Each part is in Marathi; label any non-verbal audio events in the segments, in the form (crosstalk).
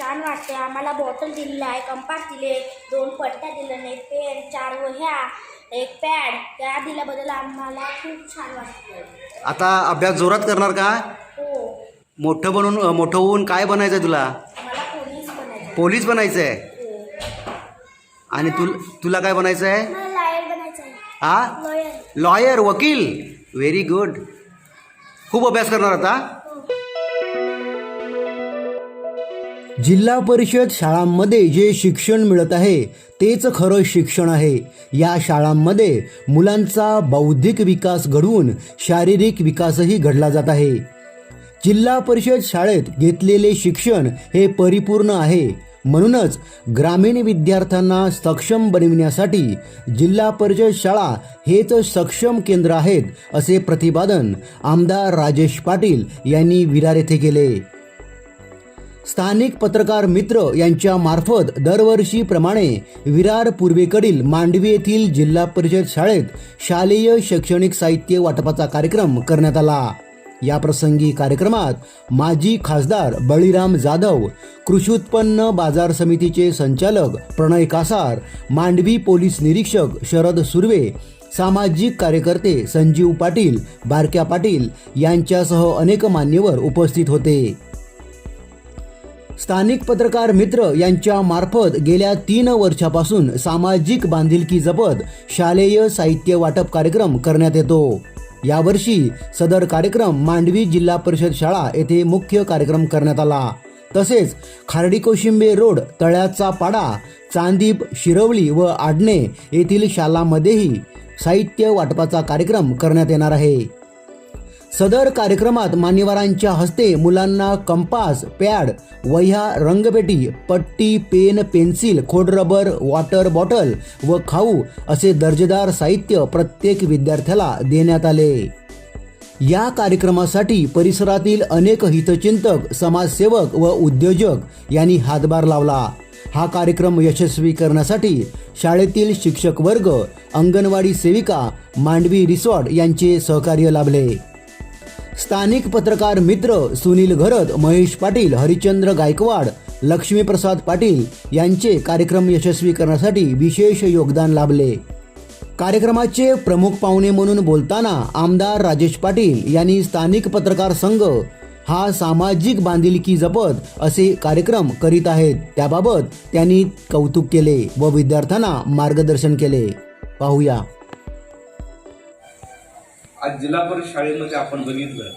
छान वाटते आम्हाला बॉटल दिलेलं आहे कंपास दिले दोन पट्ट्या दिल्या नाही पेन चार वह्या एक पॅड त्या दिल्याबद्दल आम्हाला खूप छान वाटतं आता अभ्यास जोरात करणार का? हो. मोठं बनून अ, मोठं होऊन काय बनायचं आहे तुला? मला पोलीस बनायचं पोलीस बनायचं आहे हो. आणि तुल तुला काय बनायचं आहे मला लायर बनायचं आहे हा? लॉयर लॉयर वकील. व्हेरी गुड खूप अभ्यास करणार आता. जिल्हा परिषद शाळांमध्ये जे शिक्षण मिळत आहे तेच खरं शिक्षण आहे. या शाळांमध्ये मुलांचा बौद्धिक विकास घडवून शारीरिक विकासही घडला जात आहे. जिल्हा परिषद शाळेत घेतलेले शिक्षण हे परिपूर्ण आहे. म्हणूनच ग्रामीण विद्यार्थ्यांना सक्षम बनविण्यासाठी जिल्हा परिषद शाळा हेच सक्षम केंद्र आहेत असे प्रतिपादन आमदार राजेश पाटील यांनी विरार येथे केले. स्थानिक पत्रकार मित्र यांच्या मार्फत दरवर्षीप्रमाणे विरार पूर्वेकडील मांडवी येथील जिल्हा परिषद शाळेत शालेय शैक्षणिक साहित्य वाटपाचा कार्यक्रम करण्यात आला. या प्रसंगी कार्यक्रमात माजी खासदार बळीराम जाधव कृषी उत्पन्न बाजार समितीचे संचालक प्रणय कासार मांडवी पोलीस निरीक्षक शरद सुर्वे सामाजिक कार्यकर्ते संजीव पाटील बारक्या पाटील यांच्यासह अनेक मान्यवर उपस्थित होते. स्थानिक पत्रकार मित्र यांच्या मार्फत गेल्या तीन वर्षापासून सामाजिक बांधिलकी जपत शालेय साहित्य वाटप कार्यक्रम करण्यात येतो. यावर्षी सदर कार्यक्रम मांडवी जिल्हा परिषद शाळा येथे मुख्य कार्यक्रम करण्यात आला. तसेच खार्डी कोशिंबे रोड तळ्याचा पाडा चांदीप शिरवली व आडणे येथील शालांमध्येही साहित्य वाटपाचा कार्यक्रम करण्यात येणार आहे. सदर कार्यक्रमात मान्यवरांच्या हस्ते मुलांना कंपास पॅड वह्या रंगपेटी पट्टी पेन पेन्सिल खोडरबर वॉटर बॉटल व खाऊ असे दर्जेदार साहित्य प्रत्येक विद्यार्थ्याला देण्यात आले. या कार्यक्रमासाठी परिसरातील अनेक हितचिंतक समाजसेवक व उद्योजक यांनी हातभार लावला. हा कार्यक्रम यशस्वी करण्यासाठी शाळेतील शिक्षक वर्ग अंगणवाडी सेविका मांडवी रिसॉर्ट यांचे सहकार्य लाभले. स्थानिक पत्रकार मित्र सुनील घरत महेश पाटील हरिचंद्र गायकवाड लक्ष्मीप्रसाद पाटील यांचे कार्यक्रम यशस्वी करण्यासाठी विशेष योगदान लाभले. कार्यक्रमाचे प्रमुख पाहुणे म्हणून बोलताना आमदार राजेश पाटील यांनी स्थानिक पत्रकार संघ हा सामाजिक बांधिलकी जपत असे कार्यक्रम करीत आहेत. त्याबाबत त्यांनी कौतुक केले व विद्यार्थ्यांना मार्गदर्शन केले. पाहूया. आज जिल्हा परिषद शाळेमध्ये आपण बघितलं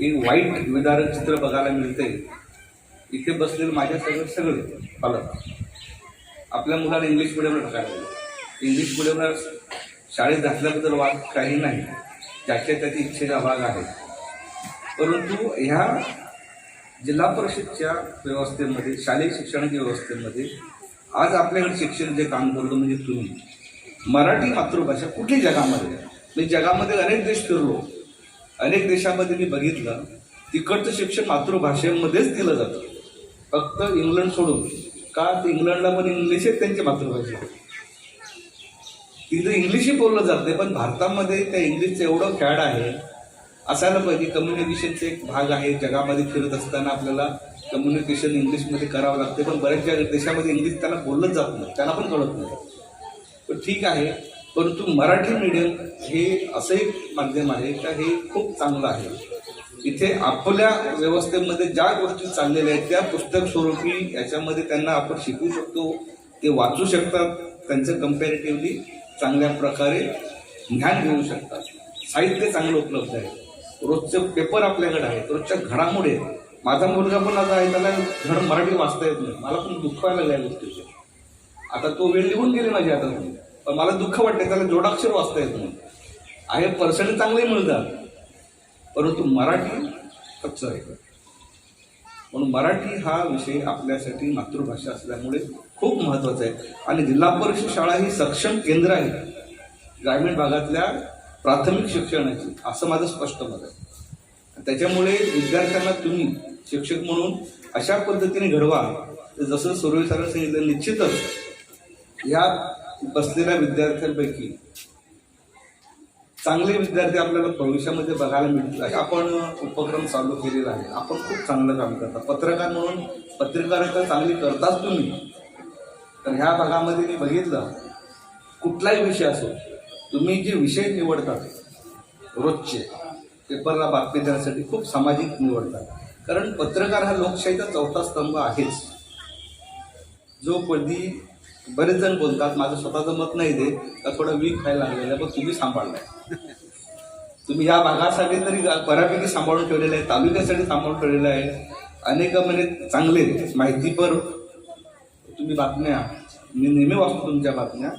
एक वाईट विदारक चित्र बघायला मिळते इथे बसलेलं माझ्या सगळं सगळे पालक. आपल्या मुलाला इंग्लिश मिडियमला टाकायला इंग्लिश मिडियमला शाळेत घातल्याबद्दल वाद काही नाही. त्याच्या त्याच्या इच्छेचा भाग आहे. परंतु ह्या जिल्हा परिषदच्या व्यवस्थेमध्ये शालेय शिक्षणाच्या व्यवस्थेमध्ये आज आपल्याकडे शिक्षण जे काम करतो म्हणजे तुम्ही. मराठी मातृभाषा कुठली जगामध्ये? मी जगामध्ये अनेक देश फिरलो. अनेक देशामध्ये मी बघितलं. तिकडचं शिक्षण मातृभाषेमध्येच दिलं जातं. फक्त इंग्लंड सोडून. का? इंग्लंडला पण इंग्लिश आहे त्यांची मातृभाषा. तिथं इंग्लिशही बोललं जात नाही पण भारतामध्ये त्या इंग्लिशचं एवढं फॅड आहे. असायला पाहिजे कम्युनिकेशनचे एक भाग आहे. जगामध्ये फिरत असताना आपल्याला कम्युनिकेशन इंग्लिशमध्ये करावं लागते पण बऱ्याचशा देशामध्ये इंग्लिश त्यांना बोललंच जात नाही. त्यांना पण कळत नाही. पण ठीक आहे परंतु मराठी मीडियम हे असं एक माध्यम आहे का हे खूप चांगलं आहे. इथे आपल्या व्यवस्थेमध्ये ज्या गोष्टी चाललेल्या आहेत त्या पुस्तक स्वरूपी याच्यामध्ये त्यांना आपण शिकू शकतो ते वाचू शकतात त्यांचं कम्पॅरेटिव्हली चांगल्या प्रकारे ज्ञान घेऊ शकतात. साहित्य चांगलं उपलब्ध आहे. रोजचे पेपर आपल्याकडे आहेत रोजच्या घडामोडी आहेत. माझा मुलगा पण आता आहे त्याला धड मराठी वाचता येत नाही. मला पण दुःख व्हायला लागलं गोष्टीचं. आता तो वेळ निघून गेली माझ्या आता. मला दुःख वाटते त्याला जोडाक्षर वाचता येत नाही. आहे पर्सेंट चांगले मिळतात परंतु मराठी कच्चं आहे. म्हणून मराठी हा विषय आपल्यासाठी मातृभाषा असल्यामुळे खूप महत्त्वाचा आहे. आणि जिल्हा परिषद शाळा ही सक्षम केंद्र आहे. ग्रामीण भागातल्या प्राथमिक शिक्षणाची असं माझं स्पष्ट मत आहे. त्याच्यामुळे विद्यार्थ्यांना तुम्ही शिक्षक म्हणून अशा पद्धतीने घडवा. जसं सुरवे सरांनी सांगितलं निश्चितच या बसलेल्या विद्यार्थ्यांपैकी चांगले विद्यार्थी आपल्याला भविष्यामध्ये बघायला मिळतील आपण उपक्रम चालू केलेला आहे. आपण खूप चांगलं काम करता. पत्रकार म्हणून पत्रकारिता चांगली करताच तुम्ही. तर ह्या भागामध्ये मी बघितलं कुठलाही विषय असो तुम्ही जे विषय निवडतात रोजचे पेपरला बातमी देण्यासाठी खूप सामाजिक निवडतात कारण पत्रकार हा लोकशाहीचा चौथा स्तंभ आहेच. जो कधी बरेच जण बोलतात माझं स्वतःचं मत नाही दे का थोडं वीक खायला लागलेलं पण तुम्ही सांभाळलाय. (laughs) तुम्ही या भागासाठी तरी बऱ्यापैकी सांभाळून ठेवलेलं आहे तालुक्यासाठी सांभाळून ठेवलेलं आहे. अनेक म्हणजे चांगले माहितीपर तुम्ही बातम्या मी नेहमी वाचतो तुमच्या बातम्या.